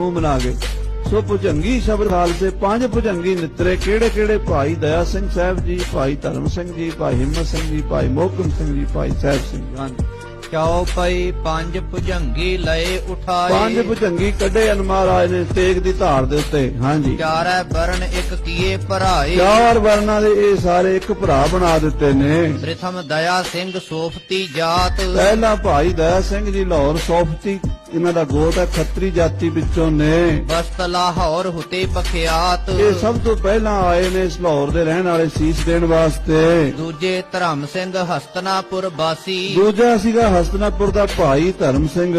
ਨੂੰ ਮਨਾ ਗਏ ਸੋ ਭੁਜੰਗੀ ਸ਼ਬਦ ਖਾਲਸੇ ਪੰਜ ਭੁਜੰਗੀ ਨਿਤਰੇ ਕਿਹੜੇ ਕਿਹੜੇ? ਭਾਈ ਦਇਆ ਸਿੰਘ ਸਾਹਿਬ ਜੀ ਭਾਈ ਧਰਮ ਸਿੰਘ ਜੀ ਭਾਈ ਹਿੰਮਤ ਸਿੰਘ ਜੀ ਭਾਈ ਮੋਹਕਮ ਸਿੰਘ ਜੀ ਭਾਈ ਸਾਹਿਬ ਸਿੰਘ ਜੀ ਹਾਂਜੀ ਚੌ ਪਈ ਪੰਜ ਭੁਜੰਗੀ ਲਏ ਉਠਾਏ ਪੰਜ ਭੁਜੰਗੀ ਕੱਢੇ ਅਨ ਮਹਾਰਾਜ ਨੇ ਤੇਗ ਦੀ ਧਾਰ ਦੇ ਉੱਤੇ। ਹਾਂਜੀ। ਚਾਰੈ ਬਰਨ ਇੱਕ ਕੀਏ ਭਰਾਏ। ਚਾਰ ਵਰਨਾਂ ਦੇ ਇਹ ਸਾਰੇ ਇੱਕ ਭਰਾ ਬਣਾ ਦਿੱਤੇ ਨੇ। ਪ੍ਰਥਮ ਦਇਆ ਸਿੰਘ ਸੋਫਤੀ ਜਾਤ। ਪਹਿਲਾ ਭਾਈ ਦਇਆ ਸਿੰਘ ਜੀ ਲਾਹੌਰ ਸੋਫਤੀ ਇਹਨਾਂ ਦਾ ਗੋਤ ਹੈ ਖੱਤਰੀ ਜਾਤੀ ਵਿੱਚੋਂ ਨੇ। ਬਸਤ ਲਾਹੌਰ ਹੁਤੇ ਬਖਿਆਤ। ਇਹ ਸਭ ਤੋਂ ਪਹਿਲਾਂ ਆਏ ਨੇ ਇਸ ਲਾਹੌਰ ਦੇ ਰਹਿਣ ਵਾਲੇ ਸੀਸ ਦੇਣ ਵਾਸਤੇ। ਦੂਜੇ ਧਰਮ ਸਿੰਘ ਹਸਤਨਾਪੁਰ ਬਾਸੀ ਦੂਜਾ ਸੀਗਾ ਹਸਤਨਾਪੁਰ ਦਾ ਭਾਈ ਧਰਮ ਸਿੰਘ।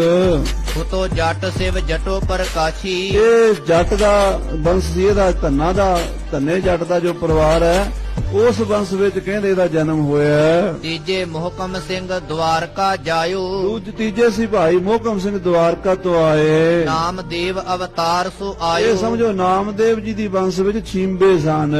ਹੁਤੋ ਜੱਟ ਸਿਵ ਜਟੋ ਪ੍ਰਕਾਸ਼ੀ। ਇਹ ਜੱਟ ਦਾ ਵੰਸ਼ ਸੀ ਇਹਦਾ ਧੰਨਾ ਦਾ ਧੰਨੇ ਜੱਟ ਦਾ ਜੋ ਪਰਿਵਾਰ ਹੈ ਉਸ ਵੰਸ਼ ਵਿੱਚ ਕਹਿੰਦੇ ਇਹਦਾ ਜਨਮ ਹੋਇਆ। ਤੀਜੇ ਮੁਹਕਮ ਸਿੰਘ ਦਵਾਰਕਾ ਜਾਇਓ। ਦੂਜ ਤੀਜੇ ਸੀ ਭਾਈ ਮੋਹਕਮ ਸਿੰਘ ਦਵਾਰਕਾ ਤੋਂ ਆਏ। ਨਾਮਦੇਵ ਅਵਤਾਰ ਸੋ ਇਹ ਆਇਓ ਸਮਝੋ ਨਾਮਦੇਵ ਜੀ ਦੀ ਵੰਸ਼ ਵਿੱਚ ਛੀਂਬੇ ਸਨ।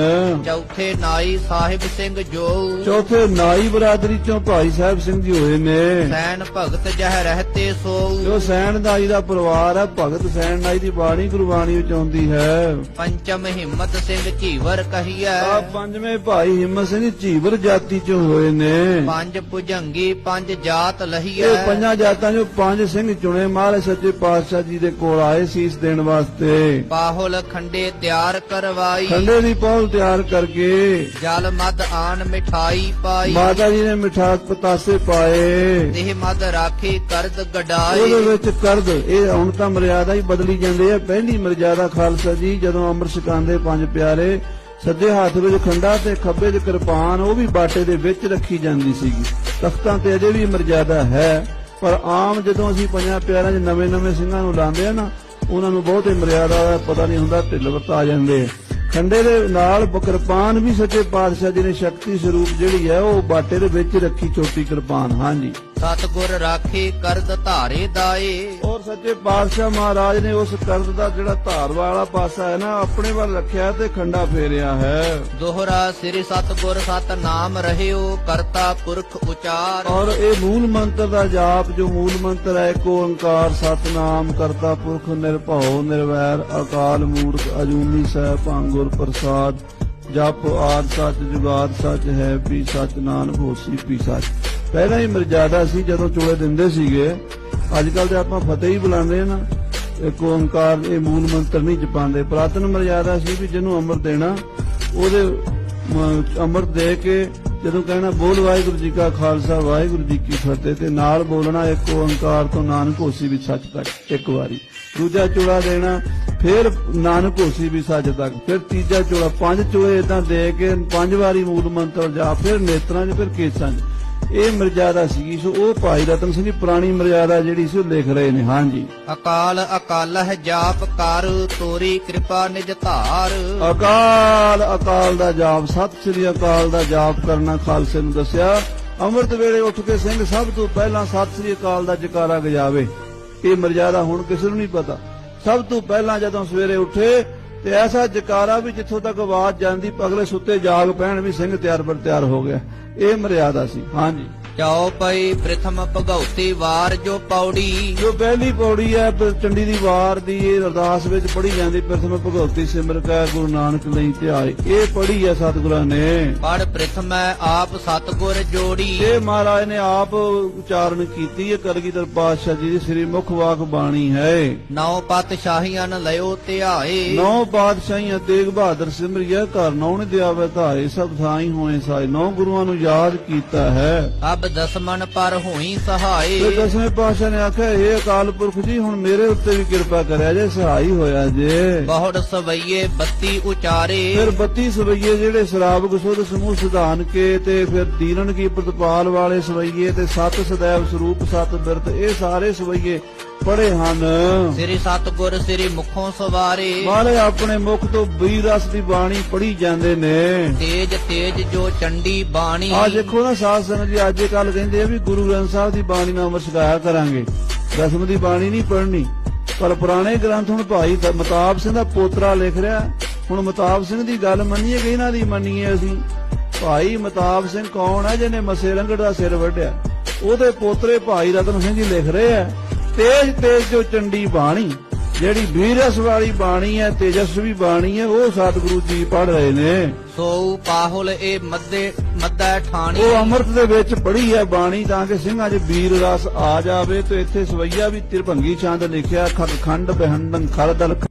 ਚੌਥੇ ਨਾਈ ਸਾਹਿਬ ਸਿੰਘ ਜੋ। ਚੌਥੇ ਨਾਈ ਬਰਾਦਰੀ ਚੋਂ ਭਾਈ ਸਾਹਿਬ ਸਿੰਘ ਜੀ ਹੋਏ ਨੇ। ਸੈਨ ਭਗਤ ਜਹ ਰਹਤੇ ਸੋ। ਜੋ ਸੈਣ ਨਾਈ ਦਾ ਪਰਿਵਾਰ ਹੈ ਭਗਤ ਸੈਣ ਨਾਈ ਦੀ ਬਾਣੀ ਗੁਰਬਾਣੀ ਵਿੱਚ ਆਉਂਦੀ ਹੈ। ਪੰਚਮ ਹਿੰਮਤ ਸਿੰਘ ਝੀਵਰ ਕਹੀਐ। ਆ ਪੰਜਵੇਂ ਭਾਈ ਹਿੰਮਤ ਸਿੰਘ ਝੀਵਰ ਜਾਤੀ ਚੋਂ ਹੋਏ ਨੇ। ਪੰਜ ਭੁਜੰਗੀ ਪੰਜ ਜਾਤ ਲਹੀਐ। ਇਹ ਪੰਜਾਂ ਜਾਤਾਂ ਚੋਂ ਪੰਜ ਸਿੰਘ ਚੁਣੇ ਮਹਾਰਾਜ ਸੱਚੇ ਪਾਤਸ਼ਾਹ ਜੀ ਦੇ ਕੋਲ ਆਏ ਸੀਸ ਦੇਣ ਵਾਸਤੇ। ਬਾਹੁਲ ਖੰਡੇ ਤਿਆਰ ਕਰਵਾਈ। ਖੰਡੇ ਦੀ ਪੌਲ ਤਿਆਰ ਕਰਕੇ ਜਲ ਮਦ ਆਨ ਮਿਠਾਈ ਪਾਈ। ਮਾਤਾ ਜੀ ਨੇ ਮਿਠਾਸ ਪਤਾਸੇ ਪਾਏ। ਦੇਹ ਮਦ ਰਾਖੀ ਕਰਦ ਉਹਦੇ ਗਡਾਈ ਵਿੱਚ ਕਰਦ ਇਹ ਹੁਣ ਤਾਂ ਮਰਿਆਦਾ ਹੀ ਬਦਲੀ ਜਾਂਦੇ ਆ। ਪਹਿਲੀ ਮਰਿਆਦਾ ਖਾਲਸਾ ਜੀ ਜਦੋਂ ਅੰਮ੍ਰਿਤ ਛਕਾਉਂਦੇ ਪੰਜ ਪਿਆਰੇ। ਸੱਜੇ ਹੱਥ ਵਿੱਚ ਖੰਡਾ ਤੇ ਖੱਬੇ 'ਚ ਕਿਰਪਾਨ, ਉਹ ਵੀ ਬਾਟੇ ਦੇ ਵਿੱਚ ਰੱਖੀ ਜਾਂਦੀ ਸੀਗੀ। ਤਖਤਾਂ ਤੇ ਅਜੇ ਵੀ ਮਰਿਆਦਾ ਹੈ, ਪਰ ਆਮ ਜਦੋਂ ਅਸੀਂ ਪੰਜਾਂ ਪਿਆਰਿਆਂ 'ਚ ਨਵੇਂ-ਨਵੇਂ ਸਿੰਘਾਂ ਨੂੰ ਲਾਉਂਦੇ ਆ ਨਾ, ਉਹਨਾਂ ਨੂੰ ਬਹੁਤੇ ਮਰਿਆਦਾ ਦਾ ਪਤਾ ਨਹੀਂ ਹੁੰਦਾ, ਢਿੱਲ ਵਰਤਾ ਜਾਂਦੇ ਖੰਡੇ ਦੇ ਨਾਲ ਕਿਰਪਾਨ ਵੀ ਸੱਚੇ ਪਾਤਸ਼ਾਹ ਜੀ ਨੇ ਸ਼ਕਤੀ ਸਰੂਪ ਜਿਹੜੀ ਹੈ, ਉਹ ਬਾਟੇ ਦੇ ਵਿੱਚ ਰੱਖੀ ਛੋਟੀ ਕਿਰਪਾਨ, ਹਾਂਜੀ। ਸਤਗੁਰ ਰਾਖੀ ਕਰਦ ਧਾਰੇ ਦਾਏ। ਔਰ ਸੱਚੇ ਪਾਤਸ਼ਾਹ ਮਹਾਰਾਜ ਨੇ ਉਸ ਕਰਦ ਦਾ ਜਿਹੜਾ ਧਾਰ ਵਾਲਾ ਪਾਸਾ ਹੈ ਨਾ ਆਪਣੇ ਵੱਲ ਰੱਖਿਆ ਤੇ ਖੰਡਾ ਫੇਰਿਆ ਹੈ। ਦੋਹਰਾ ਸ੍ਰੀ ਸਤਗੁਰ ਸਤ ਨਾਮ ਰਹਿਓ ਕਰਤਾ ਪੁਰਖ ਉਚਾਰ। ਔਰ ਇਹ ਮੂਲ ਮੰਤਰ ਦਾ ਜਾਪ ਜੋ ਮੂਲ ਮੰਤਰ ਹੈ ਏਕ ਓੰਕਾਰ ਸਤਨਾਮ ਕਰਤਾ ਪੁਰਖ ਨਿਰਭਉ ਨਿਰਵੈਰ ਅਕਾਲ ਮੂਰਤ ਅਜੂਨੀ ਸਹਿ ਗੁਰ ਪ੍ਰਸਾਦ ਜਪ ਆਦ ਸੱਚ ਜੁਗਾਦ ਸੱਚ ਹੈ ਵੀ ਸੱਚ ਨਾਨਕ ਹੋਸੀ ਵੀ ਸੱਚ। ਪਹਿਲਾਂ ਹੀ ਮਰਜ਼ਾਦਾ ਸੀ, ਜਦੋਂ ਚੋਲੇ ਦਿੰਦੇ ਸੀਗੇ। ਅੱਜ ਕੱਲ ਤੇ ਆਪਾਂ ਫਤਿਹ ਹੀ ਬੁਲਾਉਂਦੇ ਆ ਨਾ। ਏਕ ਓੰਕਾਰ ਇਹ ਮੂਲ ਮੰਤਰ ਨਹੀਂ ਜਪਾਉਂਦੇ। ਪ੍ਰਾਤਨ ਮਰਜ਼ਾਦਾ ਸੀ ਵੀ ਜਿਹਨੂੰ ਅੰਮ੍ਰਿਤ ਦੇਣਾ, ਉਹਦੇ ਮ- ਅੰਮ੍ਰਿਤ ਦੇ ਕੇ ਜਦੋਂ ਕਹਿਣਾ, ਬੋਲ ਵਾਹਿਗੁਰੂ ਜੀ ਕਾ ਖਾਲਸਾ, ਵਾਹਿਗੁਰੂ ਜੀ ਕੀ ਫਤਿਹ, ਤੇ ਨਾਲ ਬੋਲਣਾ ਇੱਕ ਓੰਕਾਰ ਤੋਂ ਨਾਨਕ ਹੋਸੀ ਵੀ ਸੱਚ ਤੱਕ, ਇੱਕ ਵਾਰੀ। ਦੂਜਾ ਚੋਲਾ ਦੇਣਾ, ਫਿਰ ਨਾਨਕ ਹੋਸੀ ਵੀ ਸੱਚ ਤੱਕ, ਫਿਰ ਤੀਜਾ ਚੋਲਾ, ਪੰਜ ਚੋਲੇ ਇਦਾਂ ਦੇ ਕੇ, ਪੰਜ ਵਾਰੀ ਮੂਲ ਮੰਤਰ ਜਾ ਫਿਰ ਨੇਤਰਾਂ 'ਚ, ਫਿਰ ਕੇਸਾਂ 'ਚ। ਇਹ ਮਰਜ਼ਾਦਾ ਸੀ ਸੋ ਉਹ ਭਾਈ ਰਤਨ ਸਿੰਘ ਜੀ ਪੁਰਾਣੀ ਮਰਜ਼ਾਦਾ ਜਿਹੜੀ ਸੀ ਉਹ ਲਿਖ ਰਹੇ ਨੇ ਹਾਂਜੀ। ਅਕਾਲ ਅਕਾਲਹ ਜਾਪ ਕਰ ਤੋਰੀ ਕਿਰਪਾ ਨਿਜ ਧਾਰ। ਅਕਾਲ ਅਕਾਲ ਦਾ ਜਾਪ ਸਤਿ ਸ੍ਰੀ ਅਕਾਲ ਦਾ ਜਾਪ ਕਰਨਾ ਖਾਲਸੇ ਨੂੰ ਦੱਸਿਆ। ਅੰਮ੍ਰਿਤ ਵੇਲੇ ਉੱਠ ਕੇ ਸਿੰਘ ਸਭ ਤੋਂ ਪਹਿਲਾਂ ਸਤਿ ਸ੍ਰੀ ਅਕਾਲ ਦਾ ਜਕਾਰਾ ਗਜਾਵੇ ਇਹ ਮਰਜ਼ਾਦਾ ਹੁਣ ਕਿਸੇ ਨੂੰ ਨਹੀਂ ਪਤਾ। ਸਭ ਤੋਂ ਪਹਿਲਾਂ ਜਦੋਂ ਸਵੇਰੇ ਉੱਠੇ ਤੇ ਐਸਾ ਜਕਾਰਾ ਵੀ ਜਿੱਥੋਂ ਤੱਕ ਆਵਾਜ਼ ਜਾਂਦੀ ਅਗਲੇ ਸੁੱਤੇ ਜਾਗ ਪੈਣ ਵੀ ਸਿੰਘ ਤਿਆਰ ਬਰ ਤਿਆਰ ਹੋ ਗਿਆ। ਇਹ ਮਰਿਆਦਾ ਸੀ। ਹਾਂਜੀ। ਚਉ ਪਈ ਪ੍ਰਥਮ ਭਗਉਤੀ ਵਾਰ ਜੋ ਪੌੜੀ। ਜੋ ਪਹਿਲੀ ਪੌੜੀ ਹੈ ਚੰਡੀ ਦੀ ਵਾਰ ਦੀ ਇਹ ਅਰਦਾਸ ਵਿੱਚ ਪੜ੍ਹੀ ਜਾਂਦੀ ਪ੍ਰਥਮ ਭਗਵਤੀ ਸਿਮਰ ਕੈ ਗੁਰੂ ਨਾਨਕ ਲਈ ਧਿਆਏ। ਇਹ ਪੜ੍ਹੀ ਹੈ ਸਤਿਗੁਰਾਂ ਨੇ। ਪੜ ਪ੍ਰਥਮੈ ਆਪ ਸਤਗੁਰ ਜੋੜੀ। ਇਹ ਮਹਾਰਾਜ ਨੇ ਆਪ ਉਚਾਰਨ ਕੀਤੀ ਹੈ ਕਲਗੀਧਰ ਪਾਤਸ਼ਾਹ ਜੀ ਦੀ ਸ੍ਰੀ ਮੁਖ ਵਾਕ ਬਾਣੀ ਹੈ। ਨੌ ਪਤ ਸ਼ਾਹੀਆਂ ਲਿਓ ਧਿਆਏ। ਨੌ ਪਾਤਸ਼ਾਹੀਆਂ ਤੇਗ ਬਹਾਦਰ ਸਿਮਰਿਆ ਘਰ ਨੌ ਨੇ ਦਿਆਵੇ ਧਾਰੇ ਸਭ ਥਾਈ ਹੋਏ ਸਾਈ ਨੌ ਗੁਰੂਆਂ ਨੂੰ ਯਾਦ ਕੀਤਾ ਹੈ। ਅਬ ਦਸਮਨ ਪਰ ਹੋਈ ਤੇ ਸਹਾਏ ਦਸਵੇਂ ਪਾਤਸ਼ਾਹ ਨੇ ਆਖਿਆ ਇਹ ਅਕਾਲ ਪੁਰਖ ਜੀ ਹੁਣ ਮੇਰੇ ਉੱਤੇ ਵੀ ਕਿਰਪਾ ਕਰਿਆ ਜੇ ਸਹਾਈ ਹੋਇਆ ਜੇ। ਬਹੁੜ ਸਵਈਏ ਬੱਤੀ ਉਚਾਰੇ। ਫਿਰ 32 ਸਵਈਏ ਜਿਹੜੇ ਸ਼ਰਾਬ ਗੁਸੁਦ ਸਮੂਹ ਸਿਧਾਨ ਕੇ ਤੇ ਫਿਰ ਦੀਨਨ ਕੀ ਪ੍ਰਤਪਾਲ ਵਾਲੇ ਸਵਈਏ ਤੇ ਸਤ ਸदैव ਸਰੂਪ ਸਤ ਬਿਰਤ ਇਹ ਸਾਰੇ ਸਵਈਏ ਪੜੇ ਹਨ। ਸ੍ਰੀ ਸਤਗੁਰ ਸ੍ਰੀ ਮੁਖੋਂ ਸਵਾਰੇ। ਮਾਰੇ ਆਪਣੇ ਮੁਖ ਤੋਂ ਬੀ ਰਸ ਦੀ ਬਾਣੀ ਪੜੀ ਜਾਂਦੇ ਨੇ। ਤੇਜ ਤੇਜ ਜੋ ਚੰਡੀ ਬਾਣੀ। ਆ ਦੇਖੋ ਨਾ ਸਾਧ ਸੰਗਤ ਜੀ ਅੱਜ ਕੱਲ ਕਹਿੰਦੇ ਆ ਵੀ ਗੁਰੂ ਗ੍ਰੰਥ ਸਾਹਿਬ ਦੀ ਬਾਣੀ ਨਾਲ ਅਮਰ ਛਕਾਇਆ ਕਰਾਂਗੇ। ਦਸਮ ਦੀ ਬਾਣੀ ਨਹੀਂ ਪੜ੍ਹਨੀ। ਪਰ ਪੁਰਾਣੇ ਗ੍ਰੰਥ ਹੁਣ ਭਾਈ ਮਤਾਬ ਸਿੰਘ ਦਾ ਪੋਤਰਾ ਲਿਖ ਰਿਹਾ। ਹੁਣ ਮਤਾਬ ਸਿੰਘ ਦੀ ਗੱਲ ਮੰਨੀਏ ਕਿ ਇਹਨਾਂ ਦੀ ਮੰਨੀਏ ਅਸੀਂ? ਭਾਈ ਮਤਾਬ ਸਿੰਘ ਕੌਣ ਹੈ ਜਿਹਨੇ ਮਸੇ ਰੰਗੜ ਦਾ ਸਿਰ ਵੱਢਿਆ? ਉਹਦੇ ਪੋਤਰੇ ਭਾਈ ਰਤਨ ਸਿੰਘ ਜੀ ਲਿਖ ਰਹੇ ਆ। ਤੇਜ ਤੇਜ ਜੋ ਚੰਡੀ ਬਾਣੀ ਜਿਹੜੀ ਵੀਰਸ ਵਾਲੀ ਬਾਣੀ ਹੈ ਤੇਜਸਵੀ ਬਾਣੀ ਹੈ ਉਹ ਸਤਿਗੁਰੂ ਜੀ ਪੜ ਰਹੇ ਨੇ। ਸੋ ਪਾਹੁਲ ਇਹ ਮੱਦੇ ਮੱਦਾ ਠਾਣੀ। ਉਹ ਅੰਮ੍ਰਿਤ ਦੇ ਵਿੱਚ ਪੜੀ ਹੈ ਬਾਣੀ ਤਾਂ ਕਿ ਸਿੰਘਾਂ 'ਚ ਵੀਰ ਰਸ ਆ ਜਾਵੇ ਤੇ ਇੱਥੇ ਸਵਈਆ ਵੀ ਤਿਰਭੰਗੀ ਚੰਦ ਲਿਖਿਆ ਖੰਡ ਬਹਿੰਡੰ ਖਰਦਲ